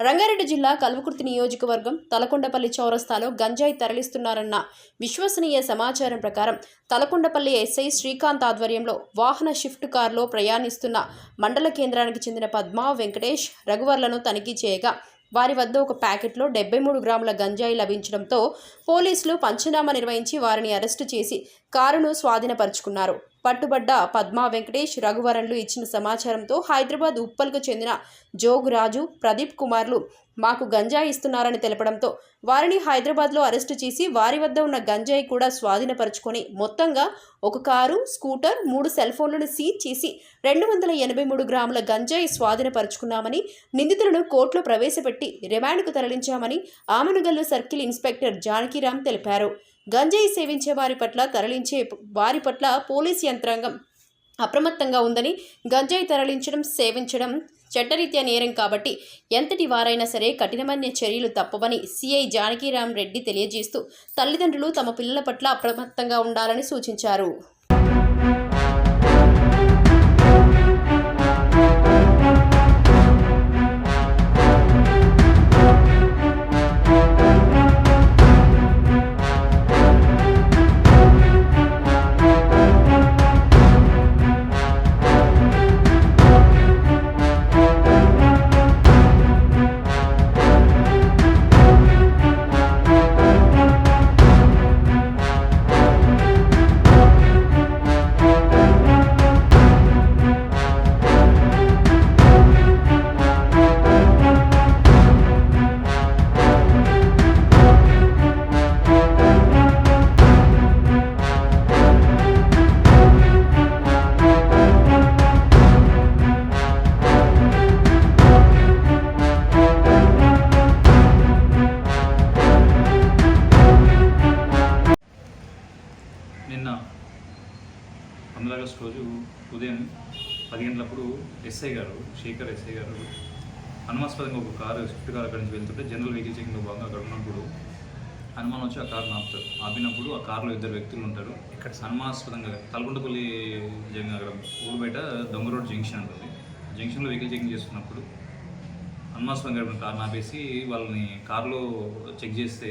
రంగారెడ్డి జిల్లా కల్వకుర్తి నియోజకవర్గం తలకొండపల్లి చౌరస్తాలో గంజాయి తరలిస్తున్నారన్న విశ్వసనీయ సమాచారం ప్రకారం తలకొండపల్లి ఎస్ఐ శ్రీకాంత్ ఆధ్వర్యంలో వాహన షిఫ్ట్ కారులో ప్రయాణిస్తున్న మండల కేంద్రానికి చెందిన పద్మా వెంకటేష్ రఘువర్లను తనిఖీ చేయగా వారి వద్ద ఒక ప్యాకెట్లో డెబ్బై మూడు గ్రాముల గంజాయి లభించడంతో పోలీసులు పంచనామా నిర్వహించి వారిని అరెస్టు చేసి కారును స్వాధీనపరుచుకున్నారు. పట్టుబడ్డ పద్మా వెంకటేష్ రఘువరన్లు ఇచ్చిన సమాచారంతో హైదరాబాద్ ఉప్పల్కు చెందిన జోగురాజు ప్రదీప్ కుమార్లు మాకు గంజాయి ఇస్తున్నారని తెలపడంతో వారిని హైదరాబాద్లో అరెస్టు చేసి వారి వద్ద ఉన్న గంజాయి కూడా స్వాధీనపరుచుకొని మొత్తంగా ఒక కారు స్కూటర్ మూడు సెల్ ఫోన్లను సీజ్ చేసి రెండు వందల ఎనభై మూడు గ్రాముల గంజాయి స్వాధీనపరుచుకున్నామని నిందితులను కోర్టులో ప్రవేశపెట్టి రిమాండ్కు తరలించామని ఆమెనుగల్లు సర్కిల్ ఇన్స్పెక్టర్ జానకీరామ్ తెలిపారు. గంజాయి సేవించే వారి పట్ల తరలించే వారి పట్ల పోలీస్ యంత్రాంగం అప్రమత్తంగా ఉందని గంజాయి తరలించడం సేవించడం చట్టరీత్యా నేరం కాబట్టి ఎంతటి వారైనా సరే కఠినమైన చర్యలు తప్పవని సిఐ జానకిరామ్ రెడ్డి తెలియజేస్తూ తల్లిదండ్రులు తమ పిల్లల పట్ల అప్రమత్తంగా ఉండాలని సూచించారు. నిన్న పంతొమ్మిది ఆగస్టు రోజు ఉదయం పది గంటలప్పుడు ఎస్ఐ గారు శేఖర్ ఎస్ఐ గారు అనుమానాస్పదంగా ఒక కారు స్విఫ్ట్ కార్ అక్కడి నుంచి వెళ్తుంటే జనరల్ వెహికల్ చెకింగ్లో భాగంగా అక్కడ ఉన్నప్పుడు అనుమానం వచ్చి ఆ కారును ఆపుతారు. ఆపినప్పుడు ఆ కారులో ఇద్దరు వ్యక్తులు ఉంటారు. ఇక్కడ అనుమానాస్పదంగా తలకొండపల్లి జంగ్ అక్కడ ఊరు బయట దొంగ రోడ్ జంక్షన్ ఉంటుంది జంక్షన్లో వెహికల్ చెకింగ్ చేస్తున్నప్పుడు అనుమానాస్పదంగా కారుని ఆపేసి వాళ్ళని కారులో చెక్ చేస్తే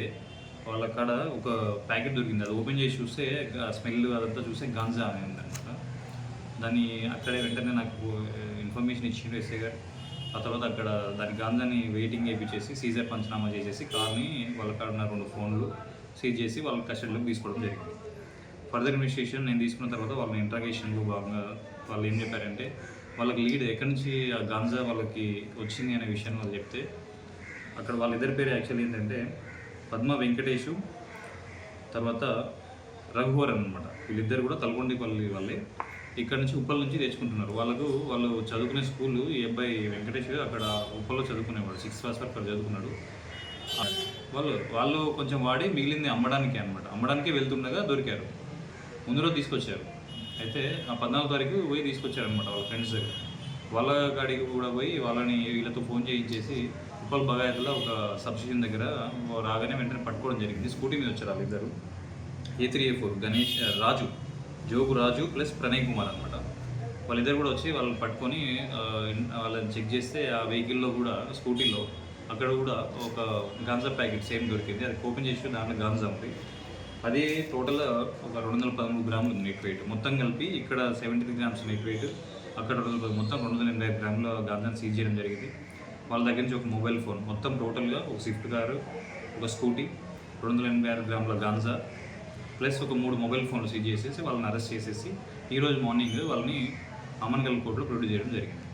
వాళ్ళ కాడ ఒక ప్యాకెట్ దొరికింది. అది ఓపెన్ చేసి చూస్తే స్మెల్ అదంతా చూస్తే గాంజా అని ఉందన్నమాట. దాన్ని అక్కడే వెంటనే నాకు ఇన్ఫర్మేషన్ ఇచ్చిండు ఎస్ఏ గారు. ఆ తర్వాత అక్కడ దాని గాంజాని వెయిటింగ్ చేయించేసి సీజర్ పంచనామా చేసేసి కార్ని వాళ్ళ కాడ ఉన్న రెండు ఫోన్లు సీజ్ చేసి వాళ్ళ కస్టడీలోకి తీసుకోవడం జరిగింది. ఫర్దర్ ఇన్వెస్టిగేషన్ నేను తీసుకున్న తర్వాత వాళ్ళ ఇంట్రాగేషన్లో భాగంగా వాళ్ళు ఏం చెప్పారంటే వాళ్ళకి లీడ్ ఎక్కడి నుంచి ఆ గాంజా వాళ్ళకి వచ్చింది అనే విషయాన్ని వాళ్ళు చెప్తే అక్కడ వాళ్ళిద్దరి పేరు యాక్చువల్లీ ఏంటంటే పద్మ వెంకటేషు తర్వాత రఘువరన్ అనమాట వీళ్ళిద్దరు కూడా తలకొండిపల్లి వాళ్ళే. ఇక్కడ నుంచి ఉప్పల్ నుంచి తెచ్చుకుంటున్నారు. వాళ్ళకు వాళ్ళు చదువుకునే స్కూల్ ఈ అబ్బాయి వెంకటేష్ అక్కడ ఉప్పల్లో చదువుకునేవాడు. సిక్స్త్ క్లాస్ వరకు అక్కడ చదువుకున్నాడు. వాళ్ళు వాళ్ళు కొంచెం వాడి మిగిలింది అమ్మడానికి అనమాట అమ్మడానికే వెళ్తుండగా దొరికారు. ముందు రోజు తీసుకొచ్చారు. అయితే ఆ పద్నాలుగు తారీఖు పోయి తీసుకొచ్చారనమాట వాళ్ళ ఫ్రెండ్స్ దగ్గర. వాళ్ళ కాడికి కూడా పోయి వాళ్ళని వీళ్ళతో ఫోన్ చేయించేసి ఉప్పల్ బగాయతలో ఒక సబ్స్టేషన్ దగ్గర రాగానే వెంటనే పట్టుకోవడం జరిగింది. స్కూటీ మీద వచ్చారు వాళ్ళిద్దరు A three A four Ganesh Raju Jogu Raju plus Pranay Kumar అనమాట వాళ్ళిద్దరు కూడా వచ్చి వాళ్ళని పట్టుకొని వాళ్ళని చెక్ చేస్తే ఆ వెహికల్లో కూడా స్కూటీలో అక్కడ కూడా ఒక గాంజా ప్యాకెట్ సేమ్ దొరికింది. అది ఓపెన్ చేసి దాంట్లో గాంజా ఉంది. అది టోటల్ ఒక రెండు వందల పదమూడు గ్రాములు ఉంది నెట్ వెయిట్. మొత్తం కలిపి ఇక్కడ seventy three grams net weight. అక్కడ మొత్తం రెండు వందల ఎనభై ఐదు గ్రాముల గాంజాని సీజ్ చేయడం జరిగింది. వాళ్ళ దగ్గర నుంచి ఒక మొబైల్ ఫోన్. మొత్తం టోటల్గా ఒక స్విఫ్ట్ కారు ఒక స్కూటీ రెండు వందల ఎనభై ఆరు గ్రాముల గాంజా ప్లస్ ఒక మూడు మొబైల్ ఫోన్లు సీజ్ చేసేసి వాళ్ళని అరెస్ట్ చేసేసి ఈరోజు మార్నింగ్ వాళ్ళని అమన్గల్ కోర్టులో ప్రొడ్యూస్ చేయడం జరిగింది.